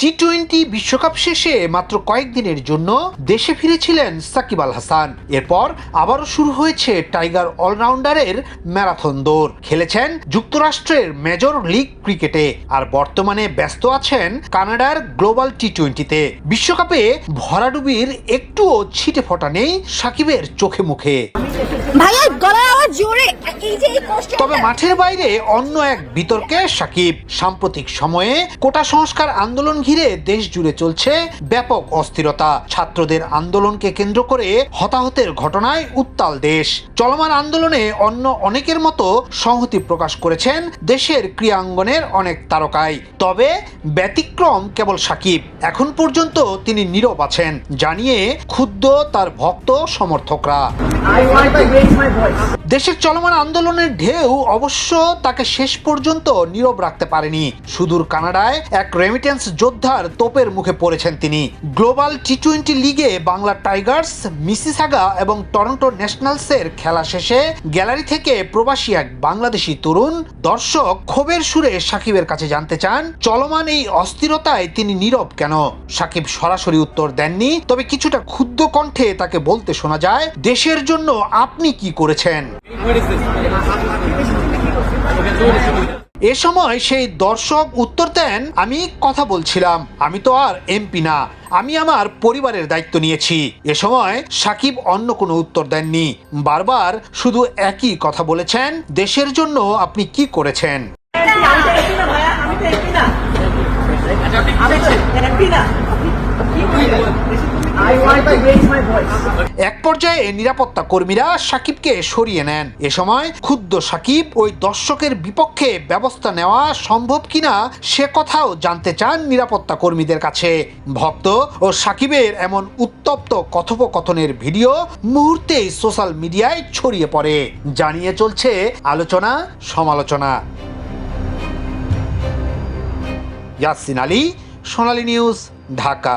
T twenty বিশ্বকাপ শেষে মাত্র কয়েকদিনের জন্য দেশে ফিরেছিলেন সাকিব আল হাসান। এরপর আবারও শুরু হয়েছে টাইগার অলরাউন্ডারের ম্যারাথন দৌড়। খেলেছেন যুক্তরাষ্ট্রের মেজর লিগ ক্রিকেটে। আর বর্তমানে ব্যস্ত আছেন কানাডার গ্লোবাল টি টোয়েন্টিতে। বিশ্বকাপে ভরাডুবির একটুও ছিটে ফোটা নেই সাকিবের চোখে মুখে। ভাইয়া গলার আওয়াজ জোরে। এই যে তবে মাঠের বাইরে অন্য এক বিতর্কে সাকিব সাম্প্রতিক সময়ে কোটা সংস্কার আন্দোলন ঘিরে দেশ জুড়ে চলছে ব্যাপক অস্থিরতা। ছাত্রদের আন্দোলনকে কেন্দ্র করে হতাহতের ঘটনায় উত্তাল দেশ। চলমান আন্দোলনে অন্য অনেকের মতো সংহতি প্রকাশ করেছেন দেশের ক্রীড়াঙ্গনের অনেক তারকাই। তবে ব্যতিক্রম কেবল সাকিব। এখন পর্যন্ত তিনি নীরব আছেন জানিয়ে ক্ষুব্ধ তার ভক্ত সমর্থকরা। দেশের চলমান আন্দোলনের ঢেউ অবশ্য তাকে শেষ পর্যন্ত নীরব রাখতে পারেনি। সুদূর কানাডায় এক রেমিটেন্স যোদ্ধার তোপের মুখে পড়েছেন তিনি। গ্লোবাল টি টোয়েন্টি লিগে বাংলা টাইগার্স, মিসিসাগা এবং টরন্টো ন্যাশনালসের খেলা শেষে গ্যালারি থেকে প্রবাসী এক বাংলাদেশি তরুণ দর্শক ক্ষোভের সুরে সাকিবের কাছে জানতে চান, চলমান এই অস্থিরতায় তিনি নীরব কেন? সাকিব সরাসরি উত্তর দেননি, তবে কিছুটা ক্ষুদ্র কণ্ঠে তাকে বলতে শোনা যায়, দেশের জন্য আপনি কি করেছেন এ সময় সেই দর্শক উত্তর দেন আমি কথা বলছিলাম আমি তো আর এমপি না আমি আমার পরিবারের দায়িত্ব নিয়েছি এ সময় সাকিব অন্য কোনো উত্তর দেননি বারবার শুধু একই কথা বলেছেন দেশের জন্য আপনি কি করেছেন এক পর্যায়ে নিরাপত্তা কর্মীরা সাকিবকে সরিয়ে নেন। এ সময় ক্ষুদ্র সাকিব ওই দর্শকের বিপক্ষে ব্যবস্থা নেওয়া সম্ভব কিনা সে কথাও জানতে চান নিরাপত্তা কর্মীদের কাছে। ভক্ত ও সাকিবের এমন উত্তপ্ত কথোপকথনের ভিডিও মুহূর্তেই সোশ্যাল মিডিয়ায় ছড়িয়ে পড়ে। জানিয়ে চলছে আলোচনা, সমালোচনা। ইয়াসিন আলী, সোনালী নিউজ, ঢাকা।